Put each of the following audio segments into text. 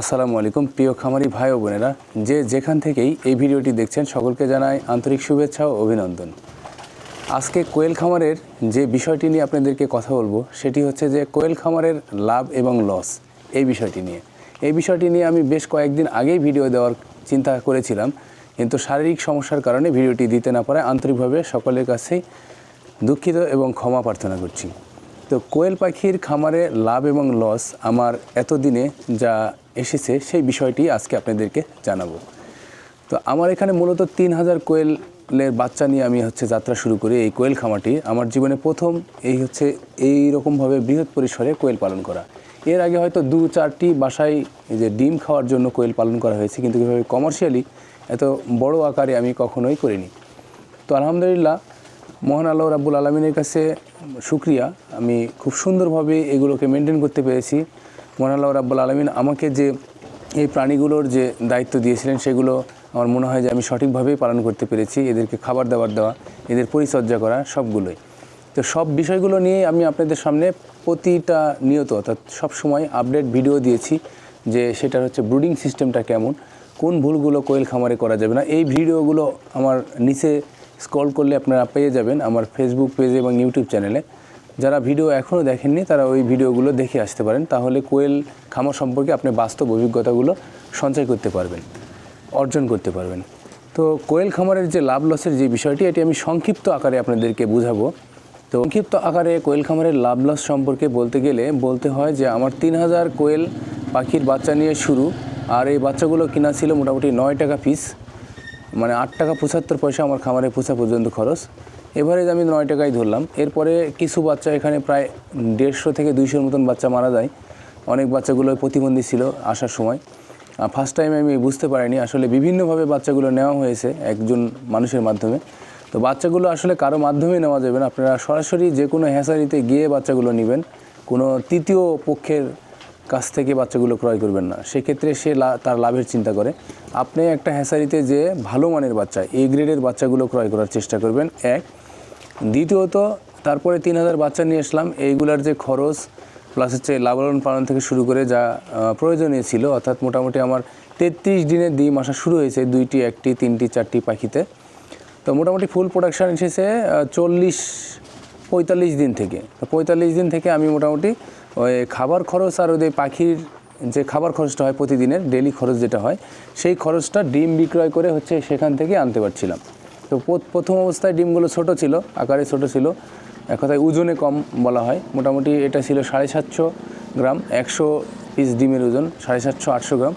আসসালামু আলাইকুম, প্রিয় খামারি ভাই ও বোনেরা। যে যেখান থেকেই এই ভিডিওটি দেখছেন, সকলকে জানাই আন্তরিক শুভেচ্ছা ও অভিনন্দন। আজকে কোয়েল খামারের যে বিষয়টি নিয়ে আপনাদেরকে কথা বলব, সেটি হচ্ছে যে কোয়েল খামারের লাভ এবং লস, এই বিষয়টি নিয়ে। এই বিষয়টি নিয়ে আমি বেশ কয়েকদিন আগেই ভিডিও দেওয়ার চিন্তা করেছিলাম, কিন্তু শারীরিক সমস্যার কারণে ভিডিওটি দিতে না পারায় আন্তরিকভাবে সকলের কাছেই দুঃখিত এবং ক্ষমা প্রার্থনা করছি। তো কোয়েল পাখির খামারে লাভ এবং লস আমার এতদিনে যা এসেছে, সেই বিষয়টি আজকে আপনাদেরকে জানাব। তো আমার এখানে মূলত তিন হাজার কোয়েলের বাচ্চা নিয়ে আমি হচ্ছে যাত্রা শুরু করি এই কোয়েল খামারটি। আমার জীবনে প্রথম এই হচ্ছে এই রকমভাবে বৃহৎ পরিসরে কোয়েল পালন করা। এর আগে হয়তো দু চারটি বাসায় যে ডিম খাওয়ার জন্য কোয়েল পালন করা হয়েছে, কিন্তু কীভাবে কমার্শিয়ালি এত বড় আকারে আমি কখনোই করিনি। তো আলহামদুলিল্লাহ, মহান আল্লাহ রাব্বুল আলমিনের কাছে শুক্রিয়া। আমি খুব সুন্দরভাবে এগুলোকে মেনটেন করতে পেরেছি। মহান আল্লাহ রাব্বুল আলমিন আমাকে যে এই প্রাণীগুলোর যে দায়িত্ব দিয়েছিলেন, সেগুলো আমার মনে হয় যে আমি সঠিকভাবেই পালন করতে পেরেছি। এদেরকে খাবার দাবার দেওয়া, এদের পরিচর্যা করা, সবগুলোই। তো সব বিষয়গুলো নিয়ে আমি আপনাদের সামনে প্রতিটা নিয়ত, অর্থাৎ সবসময় আপডেট ভিডিও দিয়েছি যে সেটার হচ্ছে ব্রুডিং সিস্টেমটা কেমন, কোন ভুলগুলো কোয়েল খামারে করা যাবে না। এই ভিডিওগুলো আমার নিচে স্ক্রল করলে আপনারা পেয়ে যাবেন আমার ফেসবুক পেজে এবং ইউটিউব চ্যানেলে যারা ভিডিও এখনও দেখেননি, তারা ওই ভিডিওগুলো দেখে আসতে পারেন। তাহলে কোয়েল খামার সম্পর্কে আপনি বাস্তব অভিজ্ঞতাগুলো সঞ্চয় করতে পারবেন, অর্জন করতে পারবেন। তো কোয়েল খামারের যে লাভ লসের যে বিষয়টি, এটি আমি সংক্ষিপ্ত আকারে আপনাদেরকে বুঝাবো। তো সংক্ষিপ্ত আকারে কোয়েল খামারের লাভ লস সম্পর্কে বলতে গেলে, বলতে হয় যে আমার তিন হাজার কোয়েল পাখির বাচ্চা নিয়ে শুরু, আর এই বাচ্চাগুলো কিনা ছিল মোটামুটি নয় টাকা পিস মানে আট টাকা পঁচাত্তর পয়সা আমার খামারে পোষা পর্যন্ত খরচ। এভারেজ আমি নয় টাকাই ধরলাম। এরপরে কিছু বাচ্চা এখানে প্রায় দেড়শো থেকে দুইশোর মতন বাচ্চা মারা যায়। অনেক বাচ্চাগুলো প্রতিবন্ধী ছিল আসার সময়। ফার্স্ট টাইম আমি বুঝতে পারিনি আসলে বিভিন্নভাবে বাচ্চাগুলো নেওয়া হয়েছে একজন মানুষের মাধ্যমে। তো বাচ্চাগুলো আসলে কারও মাধ্যমে নেওয়া যাবে না। আপনারা সরাসরি যে কোনো হ্যাসারিতে গিয়ে বাচ্চাগুলো নেবেন। কোনো তৃতীয় পক্ষের কাছ থেকে বাচ্চাগুলো ক্রয় করবেন না। সেক্ষেত্রে সে তার লাভের চিন্তা করে। আপনি একটা হ্যাসারিতে যে ভালো মানের বাচ্চা এ গ্রেডের বাচ্চাগুলো ক্রয় করার চেষ্টা করবেন। এক দ্বিতীয়ত, তারপরে তিন হাজার বাচ্চা নিয়ে আসলাম। এইগুলার যে খরচ প্লাস হচ্ছে লাভবান পালন থেকে শুরু করে যা প্রয়োজনীয় ছিল, অর্থাৎ মোটামুটি আমার তেত্রিশ দিনের ডিম আসা শুরু হয়েছে, দুইটি, একটি, তিনটি, চারটি পাখিতে। তো মোটামুটি ফুল প্রোডাকশান এসেছে চল্লিশ, পঁয়তাল্লিশ দিন থেকে। তো পঁয়তাল্লিশ দিন থেকে আমি মোটামুটি ওই খাবার খরচ আর ওদের পাখির যে খাবার খরচটা হয় প্রতিদিনের ডেলি খরচ যেটা হয়, সেই খরচটা ডিম বিক্রয় করে হচ্ছে সেখান থেকে আনতে পারছিলাম। তো প্রথম অবস্থায় ডিমগুলো ছোট ছিল, আকারে ছোট ছিল। এক কথায় ওজনে কম বলা হয়। মোটামুটি এটা ছিল সাড়ে সাতশো গ্রাম, একশো পিস ডিমের ওজন, সাড়ে সাতশো, আটশো গ্রাম।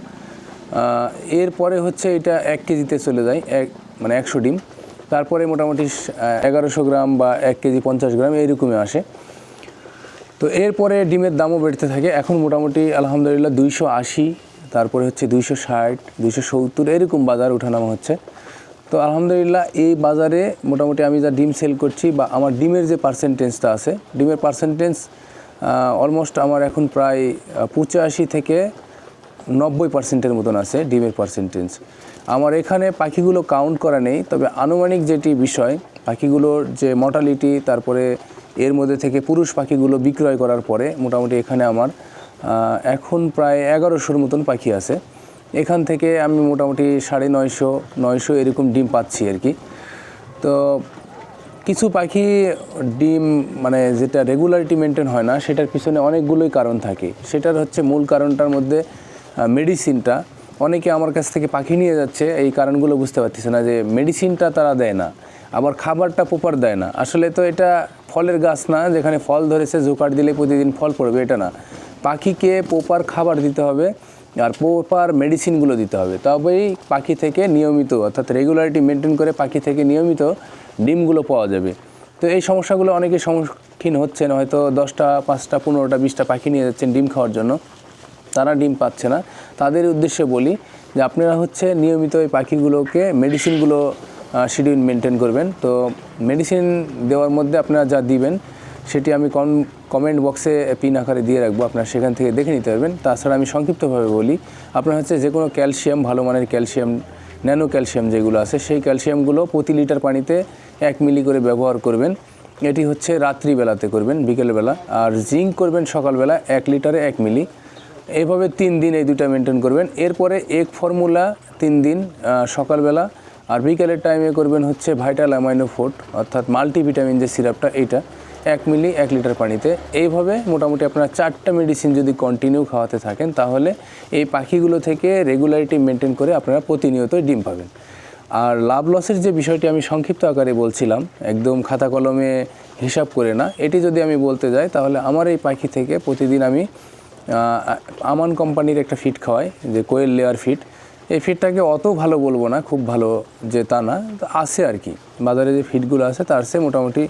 এরপরে হচ্ছে এটা এক কেজিতে চলে যায়, এক মানে একশো ডিম। তারপরে মোটামুটি এগারোশো গ্রাম বা এক কেজি পঞ্চাশ গ্রাম এইরকমই আসে। তো এরপরে ডিমের দামও বেড়তে থাকে। এখন মোটামুটি আলহামদুলিল্লাহ দুইশো আশি, তারপরে হচ্ছে দুইশো ষাট, দুইশো সত্তর, এরকম বাজার ওঠানামা হচ্ছে। তো আলহামদুলিল্লাহ, এই বাজারে মোটামুটি আমি যা ডিম সেল করছি বা আমার ডিমের যে পার্সেন্টেজটা আছে, ডিমের পার্সেন্টেজ অলমোস্ট আমার এখন প্রায় পঁচাশি থেকে নব্বই পার্সেন্টের মতন আছে ডিমের পার্সেন্টেজ আমার এখানে পাখিগুলো কাউন্ট করা নেই, তবে আনুমানিক যেটি বিষয়, পাখিগুলোর যে মর্টালিটি তারপরে এর মধ্যে থেকে পুরুষ পাখিগুলো বিক্রয় করার পরে মোটামুটি এখানে আমার এখন প্রায় এগারোশোর মতন পাখি আছে। এখান থেকে আমি মোটামুটি সাড়ে নয়শো নয়শো এরকম ডিম পাচ্ছি আর কি। তো কিছু পাখি ডিম মানে যেটা রেগুলারিটি মেনটেন হয় না, সেটার পিছনে অনেকগুলোই কারণ থাকে। সেটার হচ্ছে মূল কারণটার মধ্যে মেডিসিনটা অনেকে আমার কাছ থেকে পাখি নিয়ে যাচ্ছে, এই কারণগুলো বুঝতে পারতেছে না যে মেডিসিনটা তারা দেয় না, আবার খাবারটা প্রপার দেয় না। আসলে তো এটা ফলের গাছ না, যেখানে ফল ধরেছে, জোকার দিলে প্রতিদিন ফল পড়বে, এটা না। পাখিকে প্রপার খাবার দিতে হবে আর প্রপার মেডিসিনগুলো দিতে হবে। তবেই পাখি থেকে নিয়মিত, অর্থাৎ রেগুলারিটি মেনটেন করে পাখি থেকে নিয়মিত ডিমগুলো পাওয়া যাবে। তো এই সমস্যাগুলো অনেকে সম্মুখীন হচ্ছেন, হয়তো দশটা, পাঁচটা, পনেরোটা, বিশটা পাখি নিয়ে যাচ্ছেন ডিম খাওয়ার জন্য। তারা ডিম পাচ্ছে না। তাদের উদ্দেশ্যে বলি যে আপনারা হচ্ছে নিয়মিত এই পাখিগুলোকে মেডিসিনগুলো শিডিউল মেনটেন করবেন। তো মেডিসিন দেওয়ার মধ্যে আপনারা যা দিবেন সেটি আমি কম কমেন্ট বক্সে পিন আকারে দিয়ে রাখব, আপনার সেখান থেকে দেখে নিতে পারবেন। তাছাড়া আমি সংক্ষিপ্তভাবে বলি, আপনার হচ্ছে যে কোনো ক্যালসিয়াম ভালো মানের ক্যালসিয়াম ন্যানো ক্যালসিয়াম যেগুলো আছে, সেই ক্যালসিয়ামগুলো প্রতি লিটার পানিতে এক মিলি করে ব্যবহার করবেন। এটি হচ্ছে রাত্রিবেলাতে করবেন, বিকেলবেলা। আর জিঙ্ক করবেন সকালবেলা এক লিটারে এক মিলি এইভাবে তিন দিন এই দুটা মেনটেন করবেন। এরপরে এক ফর্মুলা তিন দিন সকালবেলা। আর বিকেলের টাইমে করবেন হচ্ছে ভাইটাল অ্যামাইনো ফোর্ট অর্থাৎ মাল্টিভিটামিন যে সিরাপটা এইটা। এক মিলি এক লিটার পানিতে। এইভাবে মোটামুটি আপনারা চারটা মেডিসিন যদি কন্টিনিউ খাওয়াতে থাকেন, তাহলে এই পাখিগুলো থেকে রেগুলারিটি মেনটেন করে আপনারা প্রতিনিয়ত ডিম পাবেন। আর লাভ লসের যে বিষয়টি আমি সংক্ষিপ্ত আকারে বলছিলাম, একদম খাতা কলমে হিসাব করে না, এটি যদি আমি বলতে যাই, তাহলে আমার এই পাখি থেকে প্রতিদিন আমি আমান কোম্পানির একটা ফিট খাওয়াই, যে কোয়েল লেয়ার ফিট এই ফিটটাকে অত ভালো বলব না, খুব ভালো যে তা না আছে আর কি। বাজারে যে ফিটগুলো আছে, তার চেয়ে মোটামুটি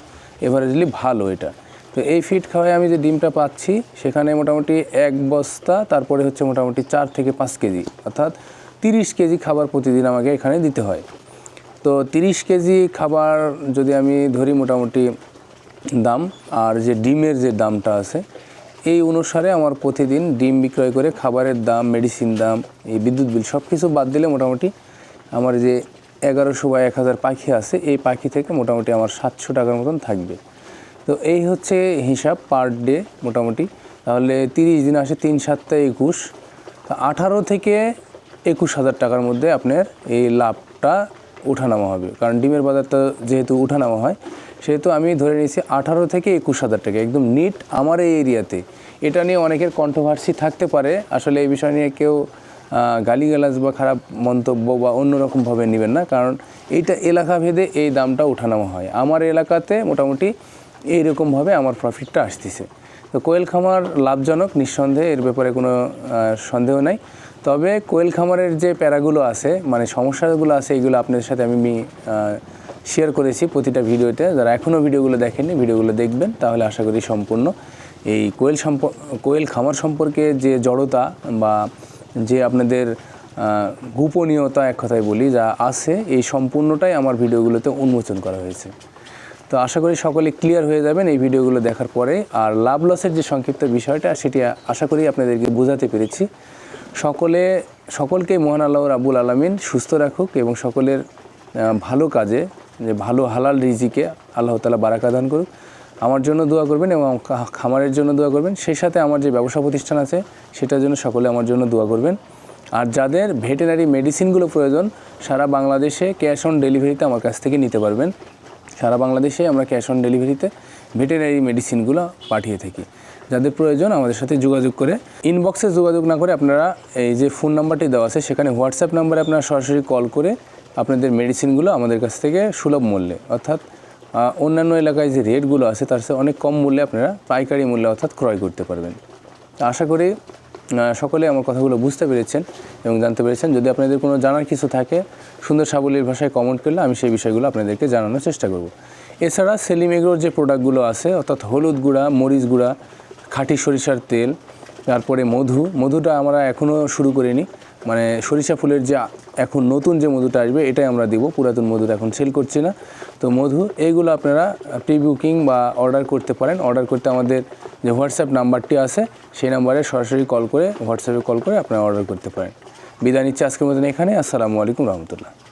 এভারেজলি ভালো এটা। তো এই ফিট খাওয়াই আমি যে ডিমটা পাচ্ছি, সেখানে মোটামুটি এক বস্তা, তারপরে হচ্ছে মোটামুটি চার থেকে পাঁচ কেজি, অর্থাৎ তিরিশ কেজি খাবার প্রতিদিন আমাকে এখানে দিতে হয়। তো তিরিশ কেজি খাবার যদি আমি ধরি মোটামুটি দাম, আর যে ডিমের যে দামটা আছে, এই অনুসারে আমার প্রতিদিন ডিম বিক্রয় করে খাবারের দাম মেডিসিন দাম, এই বিদ্যুৎ বিল সব কিছু বাদ দিলে মোটামুটি আমার যে এগারোশো বা এক হাজার পাখি আছে, এই পাখি থেকে মোটামুটি আমার সাতশো টাকার মতন থাকবে। তো এই হচ্ছে হিসাব পার ডে মোটামুটি। তাহলে তিরিশ দিন আসে তিন সাতটা একুশ। তো আঠারো থেকে একুশ হাজার টাকার মধ্যে আপনার এই লাভটা ওঠানামা হবে। কারণ ডিমের বাজারটা যেহেতু ওঠানামা হয়, সেহেতু আমি ধরে নিয়েছি আঠারো থেকে একুশ হাজার টাকা। একদম নিট আমার এই এরিয়াতে এটা নিয়ে অনেকের কন্ট্রোভার্সি থাকতে পারে। আসলে এই বিষয় নিয়ে কেউ গালিগালাজ বা খারাপ মন্তব্য বা অন্যরকমভাবে নেবেন না, কারণ এইটা এলাকা ভেদে এই দামটা ওঠানামা হয়। আমার এলাকাতে মোটামুটি এইরকমভাবে আমার প্রফিটটা আসতেছে। তো কোয়েল খামার লাভজনক, নিঃসন্দেহে এর ব্যাপারে কোনো সন্দেহ নাই। তবে কোয়েল খামারের যে প্যারাগুলো আছে মানে সমস্যাগুলো আছে এইগুলো আপনাদের সাথে আমি শেয়ার করেছি প্রতিটা ভিডিওতে। যারা এখনও ভিডিওগুলো দেখেননি, ভিডিওগুলো দেখবেন, তাহলে আশা করি সম্পূর্ণ এই কোয়েল সম্প কোয়েল খামার সম্পর্কে যে জড়তা বা যে আপনাদের গোপনীয়তা এক কথায় বলি যা আছে, এই সম্পূর্ণটাই আমার ভিডিওগুলোতে উন্মোচন করা হয়েছে। তো আশা করি সকলে ক্লিয়ার হয়ে যাবেন এই ভিডিওগুলো দেখার পরে। আর লাভ লসের যে সংক্ষিপ্ত বিষয়টা, সেটি আশা করি আপনাদেরকে বোঝাতে পেরেছি। সকলে সকলকেই মহান আল্লাহ রাবুল আলমিন সুস্থ রাখুক এবং সকলের ভালো কাজে, যে ভালো হালাল রিজিকে আল্লাহ তালা বারাকা দান করুক। আমার জন্য দোয়া করবেন এবং খামারের জন্য দোয়া করবেন। সেই সাথে আমার যে ব্যবসা প্রতিষ্ঠান আছে, সেটার জন্য সকলে আমার জন্য দোয়া করবেন। আর যাদের ভেটেনারি মেডিসিনগুলো প্রয়োজন, সারা বাংলাদেশে ক্যাশ অন ডেলিভারিতে আমার কাছ থেকে নিতে পারবেন। সারা বাংলাদেশে আমরা ক্যাশ অন ডেলিভারিতে ভেটেনারি মেডিসিনগুলো পাঠিয়ে থাকি। যাদের প্রয়োজন আমাদের সাথে যোগাযোগ করে, ইনবক্সে যোগাযোগ না করে আপনারা এই যে ফোন নাম্বারটি দেওয়া আছে, সেখানে হোয়াটসঅ্যাপ নাম্বারে আপনারা সরাসরি কল করে আপনাদের মেডিসিনগুলো আমাদের কাছ থেকে সুলভ মূল্যে, অর্থাৎ অন্যান্য এলাকায় যে রেটগুলো আছে, তার সাথে অনেক কম মূল্যে আপনারা পাইকারি মূল্যে অর্থাৎ ক্রয় করতে পারবেন। তো আশা করি সকলে আমার কথাগুলো বুঝতে পেরেছেন এবং জানতে পেরেছেন। যদি আপনাদের কোনো জানার কিছু থাকে, সুন্দর সাবলীর ভাষায় কমেন্ট করলে আমি সেই বিষয়গুলো আপনাদেরকে জানানোর চেষ্টা করব। এছাড়া সেলিম এগ্রোর যে প্রোডাক্টগুলো আছে, অর্থাৎ হলুদ গুঁড়া, মরিচ গুঁড়া, খাঁটি সরিষার তেল, তারপরে মধু, মধুটা আমরা এখনও শুরু করিনি। মানে সরিষা ফুলের যে এখন নতুন যে মধুটা আসবে, এটাই আমরা দিব। পুরাতন মধুটা এখন সেল করছি না। তো মধু এইগুলো আপনারা প্রি বুকিং বা অর্ডার করতে পারেন। অর্ডার করতে আমাদের যে হোয়াটসঅ্যাপ নাম্বারটি আছে, সেই নাম্বারে সরাসরি কল করে হোয়াটসঅ্যাপে কল করে আপনারা অর্ডার করতে পারেন। বিদায় নিচ্ছি আজকের মতন এখানে। আসসালামু আলাইকুম রহমতুল্লাহ।